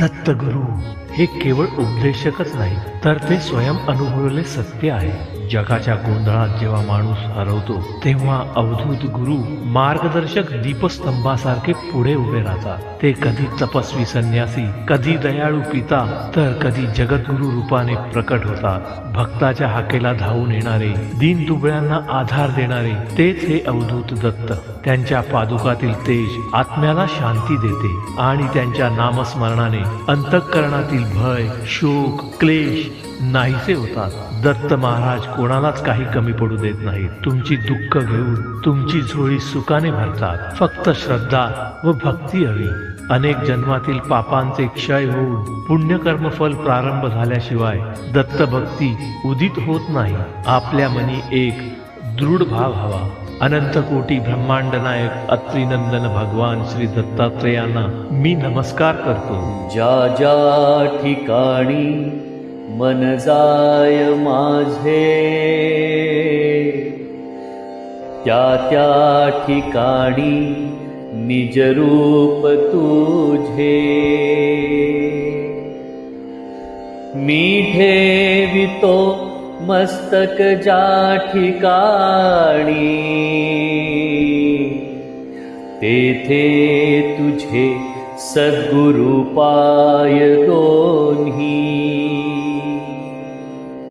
दत्तगुरु हे केवळ उपदेशकच नाही तर ते स्वयं अनुभवले सत्य आहे. जगाच्या गोंधळात जेव्हा माणूस हरवतो तेव्हा अवधूत गुरु मार्गदर्शक दीपस्तंभासारखे पुढे उभे राहतात. ते कधी तपस्वी संन्यासी कधी दयाळू पिता तर कधी जगद्गुरु रूपाने प्रकट होतात. भक्ताच्या हाकेला धावून येणारे दीन दुबळ्यांना आधार देणारे तेच हे अवधूत दत्त. त्यांच्या पादुकातील तेज आत्म्याला शांती देते आणि त्यांच्या नामस्मरणाने अंतःकरणातील भय शोक क्लेश नाहीसे होतात. दत्त महाराज कोणालाच काही कमी पडू देत नाही तुमची दुःख घेऊन तुमची झोळी सुखाने भरतात. फक्त श्रद्धा व भक्ती हवी. अनेक जन्मातील पापांचे क्षय होऊन पुण्यकर्मफल प्रारंभ झाल्याशिवाय दत्त भक्ती उदित होत नाही. आपल्या मनी एक दृढ भाव हवा. अनंत कोटी ब्रह्मांड नायक अत्रिनंदन भगवान श्री दत्तात्रेयांना मी नमस्कार करतो. ज्या ज्या ठिकाणी मन जाय माझे। त्या त्या ठिकाणी निज रूप तुझे। मी ठेवितो मस्तक ज्या ठिकाणी तेथे तुझे सद्गुरु पाय दोन्ही